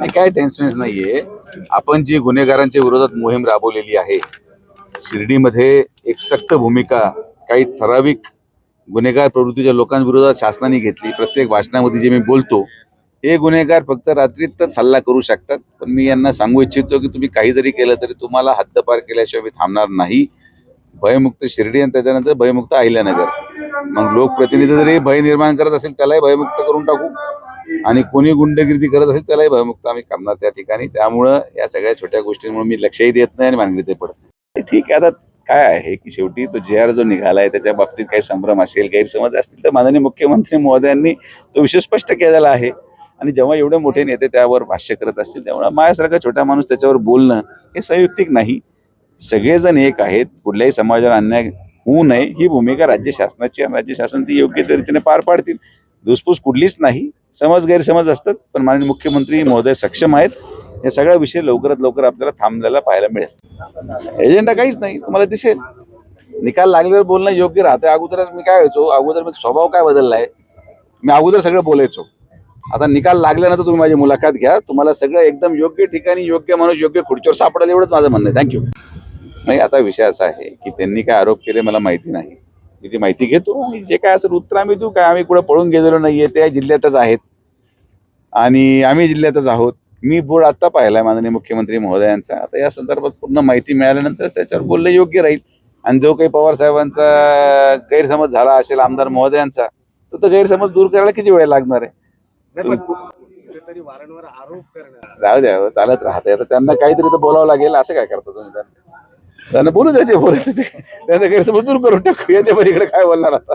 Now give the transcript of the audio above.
नाही काय टेन्शन नाहीये. आपण जी गुन्हेगारांच्या विरोधात मोहीम राबवलेली आहे शिर्डीमध्ये एक सक्त भूमिका काही ठराविक गुन्हेगार प्रवृत्तीच्या लोकांविरोधात शासनाने घेतली. प्रत्येक भाषणामध्ये जे मी बोलतो हे गुन्हेगार फक्त रात्रीतच हल्ला करू शकतात पण मी यांना सांगू इच्छितो की तुम्ही काही जरी केलं तरी तुम्हाला हद्दपार केल्याशिवाय मी थांबणार नाही. भयमुक्त शिर्डी आणि त्याच्यानंतर भयमुक्त अहिल्यानगर. मग लोकप्रतिनिधी जरी भय निर्माण करत असेल त्यालाही भयमुक्त करून टाकू. आणि कोणी गुंडगिरी करत असेल त्यालाही भयमुक्त आम्ही करणार त्या ठिकाणी. त्यामुळं या सगळ्या छोट्या गोष्टींमुळे मी लक्षही देत नाही आणि मानगडीतही पडत नाही. ठीक आहे आता काय आहे की शेवटी तो जे आर जो निघालाय त्याच्या बाबतीत काही संभ्रम असेल गैरसमज असतील तर माननीय मुख्यमंत्री महोदयांनी तो विषय स्पष्ट केलेला आहे. आणि जेव्हा एवढे मोठे नेते त्यावर भाष्य करत असतील त्यामुळे माझ्यासारखा छोटा माणूस त्याच्यावर बोलणं हे संयुक्तिक नाही. सगळेजण एक आहेत कुठल्याही समाजावर अन्याय होऊ नये ही भूमिका राज्य शासनाची आणि राज्य शासन ती योग्य रीतीने पार पाडतील. धुसफूस कुठलीच नाही. समज गैरसमज असतात पण माननीय मुख्यमंत्री महोदय सक्षम आहेत. हे सगळा विषय लवकरात लवकर आपल्याला थांबलेला पाहायला मिळेल. एजेंडा काहीच नाही तुम्हाला दिसेल. निकाल लागल्यावर बोलणं योग्य राहतं. अगोदरच मी काय व्हायचो अगोदर मी स्वभाव काय बदललाय मी अगोदर सगळं बोलायचो. आता निकाल लागल्यानंतर तुम्ही माझी मुलाखत घ्या. तुम्हाला सगळं एकदम योग्य ठिकाणी योग्य माणूस योग्य खुर्चीवर सापडेल एवढंच माझं म्हणणं आहे. थँक्यू नाही आता विषय असा आहे की त्यांनी काय आरोप केले मला माहिती नाही. मी ती माहिती घेतो आणि जे काय असेल उत्तर आम्ही देऊ. काय आम्ही कुठं पळून गेलेलो नाहीये त्या जिल्ह्यातच आहेत. आणि आम्ही जिल्ह्यातच आहोत. मी बोर्ड आता पाहिलाय माननीय मुख्यमंत्री महोदयांचा. आता या संदर्भात पूर्ण माहिती मिळाल्यानंतर त्याच्यावर बोलणं योग्य राहील. आणि जो काही पवार साहेबांचा गैरसमज झाला असेल आमदार महोदयांचा तर तो गैरसमज दूर करायला किती वेळ लागणार आहे? जाऊ द्या चालत राहते त्यांना काहीतरी तर बोलावं लागेल. असं काय करता तुम्ही? त्यांना त्यांना बोलू द्यायचे बोलायचं ते. त्यांचा गैरसमज दूर करून टाकू. याच्या पलीकडे काय बोलणार आता?